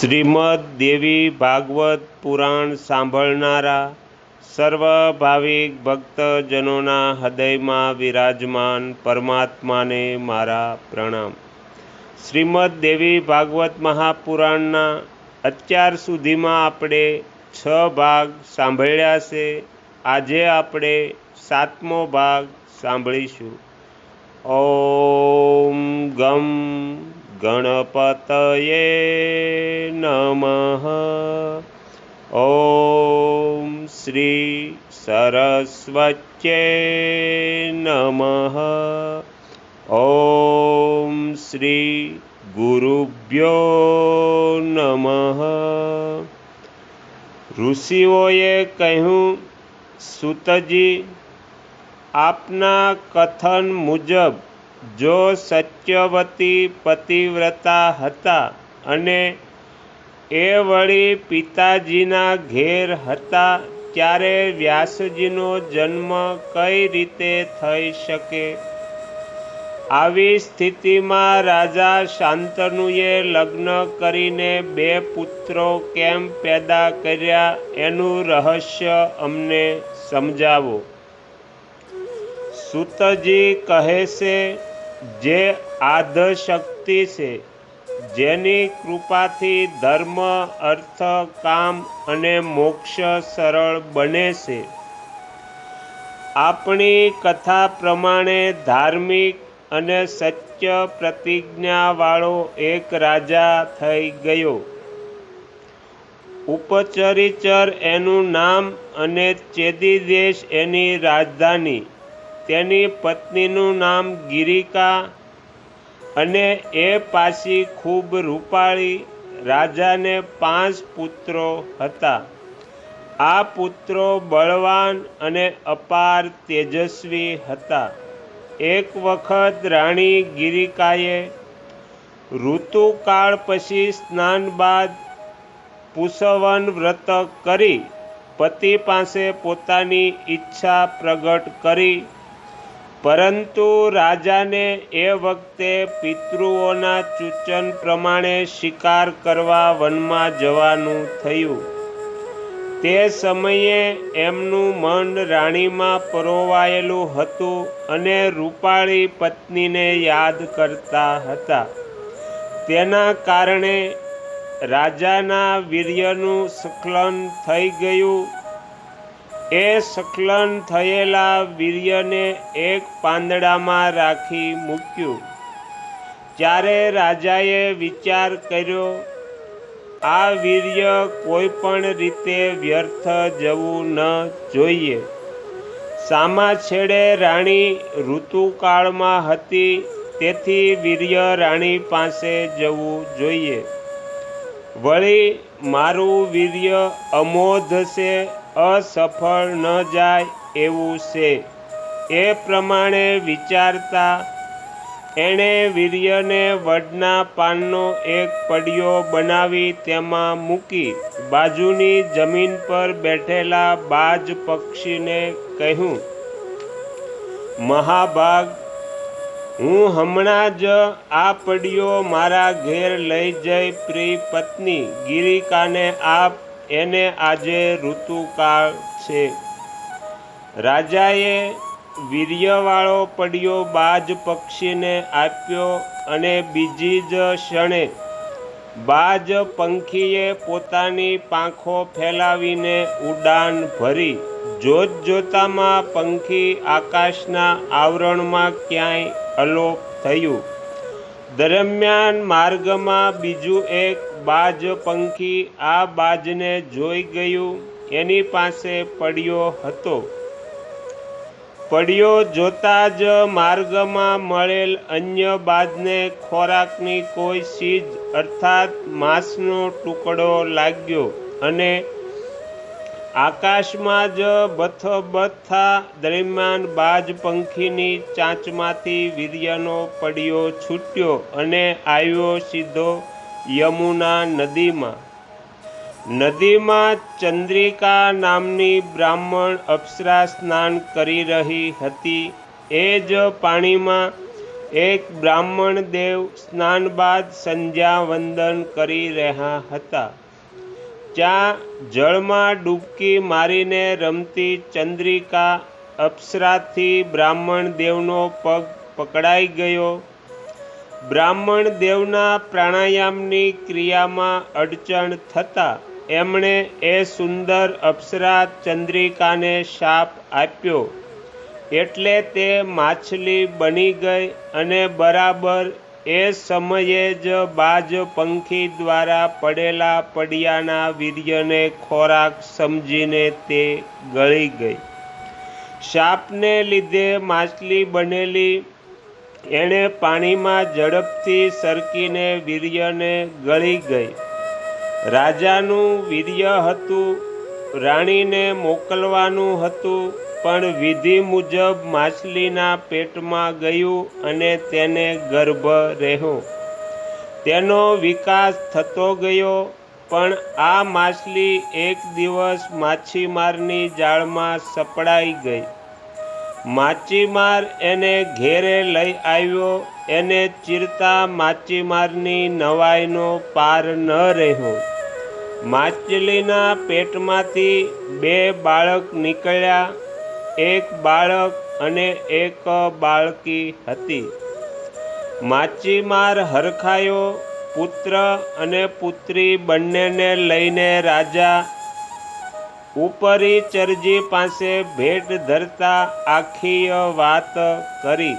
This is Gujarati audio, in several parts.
શ્રીમદ દેવી ભાગવત પુરાણ સાંભળનારા સર્વ ભાવિક ભક્તજનોના હૃદયમાં વિરાજમાન પરમાત્માને મારા પ્રણામ. શ્રીમદ દેવી ભાગવત મહાપુરાણના અત્યાર સુધીમાં આપણે છ ભાગ સાંભળ્યા છે. આજે આપણે સાતમો ભાગ સાંભળીશું. ઓમ ગમ ગણપતયે નમઃ ઓમ શ્રી સરસ્વત્યે નમઃ ઓમ શ્રી ગુરુભ્યો નમઃ ઋષિઓએ કહ્યું, સુતજી, આપના કથન મુજબ જો સત્યવતી પતિવ્રતા હતા અને એ વળી પિતાજીના ઘેર હતા, ત્યારે વ્યાસજીનો જન્મ કઈ રીતે થઈ શકે? આવી સ્થિતિમાં રાજા શાંતનુએ લગ્ન કરીને બે પુત્રો કેમ પેદા કર્યા એનું રહસ્ય અમને સમજાવો. સુતજી કહે છે જે આધશક્તિ છે, જેની કૃપાથી ધર્મ, અર્થ, કામ અને મોક્ષ સરળ બને છે. આપણી કથા પ્રમાણે ધાર્મિક અને સત્ય પ્રતિજ્ઞાવાળો એક રાજા થઈ ગયો. ઉપચરીચર એનું નામ અને ચેદી દેશ એની રાજધાની. તેની પત્નીનું નામ ગિરિકા અને એ પાછી ખૂબ રૂપાળી રાજાને પાંચ પુત્રો હતા. આ પુત્રો બળવાન અને અપાર તેજસ્વી હતા. એક વખત રાણી ગિરિકાએ ઋતુકાળ પછી સ્નાન બાદ પુષવન વ્રત કરી, પતિ પાસે પોતાની ઈચ્છા પ્રગટ કરી પરંતુ રાજાને એ વખતે પિતૃઓના સૂચન પ્રમાણે શિકાર કરવા વનમાં જવાનું થયું. તે સમયે એમનું મન રાણીમાં પરોવાયેલું હતું અને રૂપાળી પત્નીને યાદ કરતા હતા. તેના કારણે રાજાના વીર્યનું સ્ખલન થઈ ગયું એ સ્ખલન થયેલા વીર્યને એક પાંદડામાં રાખી મૂક્યું. ત્યારે રાજાએ વિચાર કર્યો, આ વીર્ય કોઈ પણ રીતે વ્યર્થ જવું ન જોઈએ. સામા છેડે રાણી ઋતુકાળમાં હતી, તેથી વીર્ય રાણી પાસે જવું જોઈએ. વળી મારું વીર્ય અમોધ છે અસફળ ન જાય એવું છે. એ પ્રમાણે વિચારતા એણે વીર્યને વડના પાનનો એક પડિયો બનાવી તેમાં મૂકી બાજુની જમીન પર બેઠેલા બાજ પક્ષીને કહ્યું, મહાભાગ, હું હમણાં જ આ પડિયો મારા ઘેર લઈ જઈ પ્રિય પત્ની ગિરિકાને આપ એને આજે ઋતુકાળ છે. રાજાએ વીર્યવાળો પડ્યો બાજ પક્ષીને આપ્યો અને બીજી જ ક્ષણે બાજ પંખીએ પોતાની પાંખો ફેલાવીને ઉડાન ભરી. જોત જોતામાં પંખી આકાશના આવરણમાં ક્યાંય અલોપ થયું. દરમિયાન માર્ગમાં બીજું એક બાજ પંખી આ બાજને જોઈ ગયું, એની પાસે પડ્યો હતો. પડ્યો જોતા જ માર્ગમાં મળેલ અન્ય બાજને ખોરાકની કોઈ ચીજ, અર્થાત માંસનો ટુકડો લાગ્યો અને આકાશમાં જ બથબથા દરમિયાન બાજ પંખીની ચાંચમાંથી વીર્યનો પડ્યો છૂટ્યો અને આવ્યો સીધો યમુના નદીમાં. નદીમાં ચંદ્રિકા નામની બ્રાહ્મણ અપ્સરા સ્નાન કરી રહી હતી. એ જ પાણીમાં એક બ્રાહ્મણ દેવ સ્નાન બાદ સંધ્યા વંદન કરી રહ્યા હતા. ત્યાં જળમાં ડૂબકી મારીને રમતી ચંદ્રિકા અપ્સરાથી બ્રાહ્મણ દેવનો પગ પકડાઈ ગયો. બ્રાહ્મણ દેવના પ્રાણાયામની ક્રિયામાં અડચણ થતાં એમણે એ સુંદર અપ્સરા ચંદ્રિકાને શાપ આપ્યો. એટલે તે માછલી બની ગઈ અને બરાબર એ સમયે જ બાજ પંખી દ્વારા પડેલા પડિયાના વીર્યને ખોરાક સમજીને તે ગળી ગઈ. શાપને લીધે માછલી બનેલી એણે પાણીમાં ઝડપથી સરકીને વીર્યને ગળી ગઈ. રાજાનું વીર્ય હતું, રાણીને મોકલવાનું હતું, પણ વિધિ મુજબ માછલીના પેટમાં ગયું અને તેને ગર્ભ રહ્યો. તેનો વિકાસ થતો ગયો, પણ આ માછલી એક દિવસ માછીમારની જાળમાં સપડાઈ ગઈ. માછીમાર એને ઘેરે લઈ આવ્યો. એને ચીરતા માછીમારની નવાઈનો પાર ન રહ્યો. માછલીના પેટમાંથી બે બાળક નીકળ્યા. એક બાળક અને એક બાળકી હતી. માછીમાર હરખાયો. પુત્ર અને પુત્રી બંનેને લઈને રાજા ઉપરી ચરજી પાસે ભેટ ધરતા આખી વાત કરી.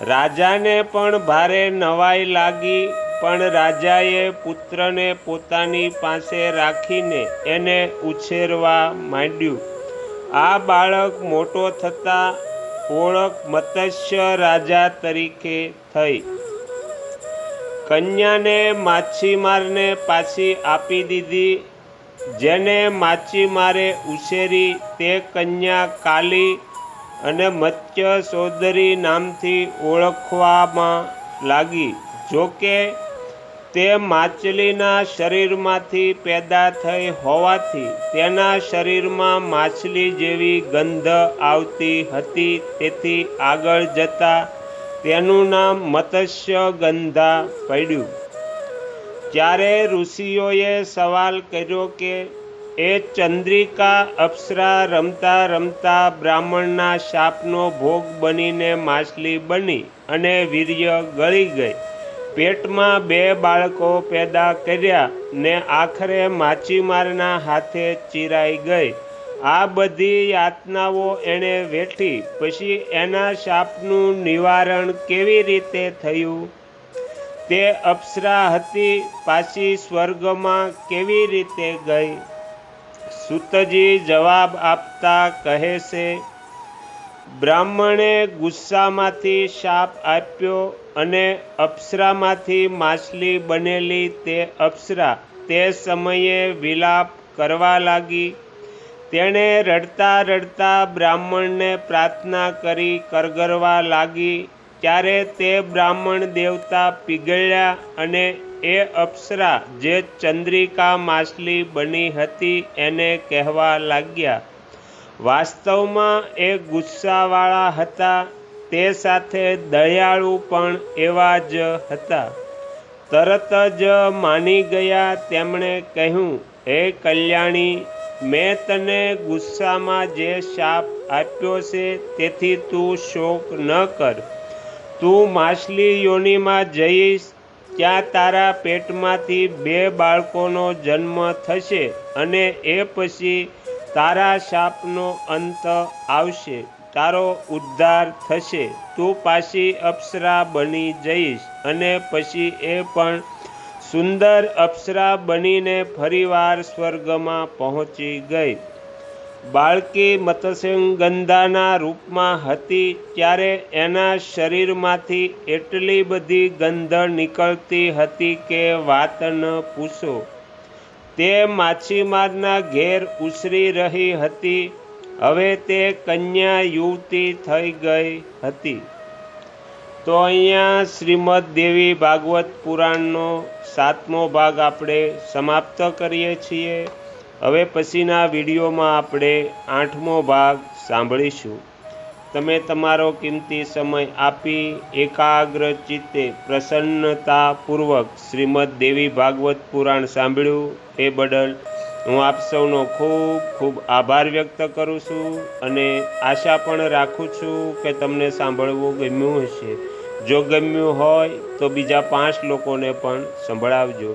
રાજાને પણ ભારે નવાઈ લાગી, પણ રાજાએ પુત્રને પોતાની પાસે રાખીને એને ઉછેરવા માંડ્યું. આ બાળક મોટો થતાં ઓળખ મત્સ્ય રાજા તરીકે થઈ. કન્યાને માછીમારને પાછી આપી દીધી જેને માછીમારે ઉછેરી તે કન્યા કાલી અને મત્સ્ય ચૌધરી નામથી ઓળખવામાં લાગી. જોકે તે માછલીના શરીરમાંથી પેદા થઈ હોવાથી તેના શરીરમાં માછલી જેવી ગંધ આવતી હતી. તેથી આગળ જતાં તેનું નામ મત્સ્ય ગંધા પડ્યું. ત્યારે ઋષિઓએ સવાલ કર્યો કે, એ ચંદ્રિકા અપ્સરા રમતા રમતા બ્રાહ્મણના શાપનો ભોગ બનીને માછલી બની અને વીર્ય ગળી ગઈ. પેટમાં બે બાળકો પેદા કર્યા ને આખરે માછીમારના હાથે ચીરાઈ ગઈ. આ બધી યાતનાઓ એણે વેઠી. પછી એના શાપનું નિવારણ કેવી રીતે થયું? તે અપ્સરા હતી, પાછી સ્વર્ગમાં કેવી રીતે ગઈ? સુતજી જવાબ આપતા કહે છે, બ્રાહ્મણે ગુસ્સામાંથી શાપ આપ્યો અને અપ્સરામાંથી માછલી બનેલી તે અપ્સરા તે સમયે વિલાપ કરવા લાગી. તેણે રડતા રડતા બ્રાહ્મણને પ્રાર્થના કરી કરગરવા લાગી. ત્યારે તે બ્રાહ્મણ દેવતા પીગળ્યા અને એ અપ્સરા જે ચંદ્રિકા માછલી બની હતી એને કહેવા લાગ્યા. વાસ્તવમાં એ ગુસ્સાવાળા હતા, તે સાથે દયાળુ પણ એવા જ હતા. તરત જ માની ગયા તેમણે કહ્યું, હે કલ્યાણી, મેં તને ગુસ્સામાં જે શાપ આપ્યો છે, તેથી તું શોક ન કર. તું માછલી યોનિમાં જઈશ, ત્યાં તારા પેટમાંથી બે બાળકોનો જન્મ થશે અને એ પછી તારા શાપનો અંત આવશે, તારો ઉદ્ધાર થશે. તું પાછી અપ્સરા બની જઈશ અને પછી એ પણ સુંદર અપ્સરા બનીને ફરીવાર સ્વર્ગમાં પહોંચી ગઈ. બાળકી મત્સ્યગંધાના રૂપમાં હતી ત્યારે એના શરીરમાંથી એટલી બધી ગંધ નીકળતી હતી કે વાત ન પૂછો. તે માછીમારના ઘેર ઉછરી રહી હતી. હવે તે કન્યા યુવતી થઈ ગઈ હતી. તો અહીંયા શ્રીમદ દેવી ભાગવત પુરાણનો સાતમો ભાગ આપણે સમાપ્ત કરીએ છીએ. હવે પછીના વિડીયોમાં આપણે આઠમો ભાગ સાંભળીશું. તમે તમારો કિંમતી સમય આપી એકાગ્ર ચિત્તે પ્રસન્નતાપૂર્વક શ્રીમદ દેવી ભાગવત પુરાણ સાંભળ્યું એ બદલ હું આપ સૌનો ખૂબ ખૂબ આભાર વ્યક્ત કરું છું અને આશા પણ રાખું છું કે તમને સાંભળવું ગમ્યું હશે. જો ગમ્યું હોય તો બીજા પાંચ લોકોને પણ સંભળાવજો.